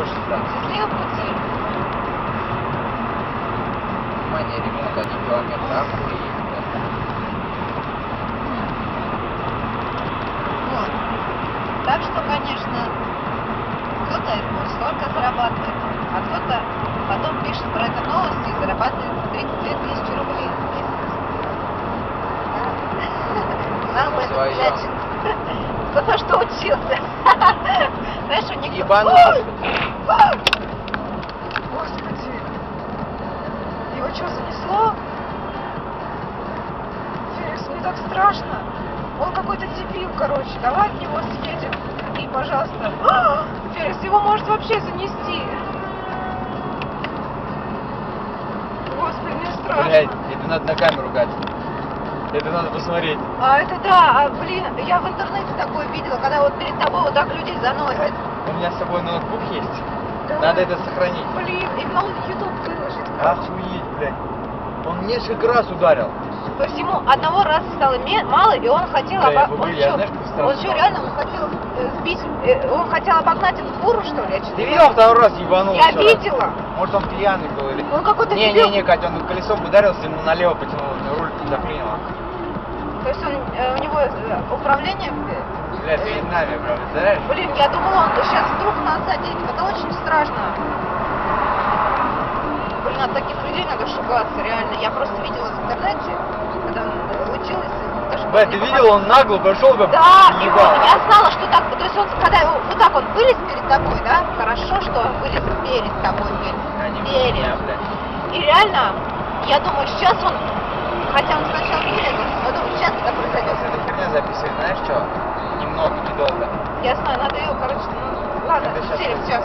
Да. Счастливого пути. Внимание, ремонт один километр. Охуеть. Вот. Так что, конечно, кто-то столько зарабатывает, а кто-то потом пишет про это новости и зарабатывает 32 тысячи рублей в месяц. Да. Нам бы это Своё. взять. Кто на что учился. Знаешь, у них... Ебануться. Господи! Его что, занесло? Феликс, мне так страшно. Он какой-то дебил, короче. Давай в него съедем. И, пожалуйста. А! Феликс, его может вообще занести. Господи, мне страшно. Блять, это надо на камеру гать. Это надо посмотреть. А это да, а, блин, я в интернете такое видела, когда вот перед тобой вот так людей заносят. У меня с собой ноутбук есть. Надо это сохранить. Блин, и на YouTube выложить. Охуеть, блядь. Он несколько раз ударил. То есть ему одного раза стало мало, и он хотел Да, обо- он я знаешь, он что, реально он хотел э, сбить, э, он хотел обогнать эту фуру, что ли? Ты не видел знаю. второй раз ебанул? Я видела. Может он пьяный был или... Он какой-то Не, дебил. не, не, Катя, он колесом ударился, ему налево потянул, руль заклинило. То есть он, э, у него управление... Блядь, перед нами, представляешь? Блин, я думала, он сейчас вдруг нас заденет. Это очень страшно. Блин, от таких людей надо шугаться, реально. Я просто видела в интернете, когда случилось. даже Блядь, ты видел, он нагло пошел как Да, и вот я знала, что так, то есть он, когда его, вот так он вылез перед тобой, да, хорошо, что он вылез перед тобой, перед. блядь. И реально, я думаю, сейчас он, хотя он сначала вылез, я думаю, сейчас это произойдет. Эта херня записывает, знаешь что? Недолго. Я знаю, надо ее, короче, ну, ладно, будет. все.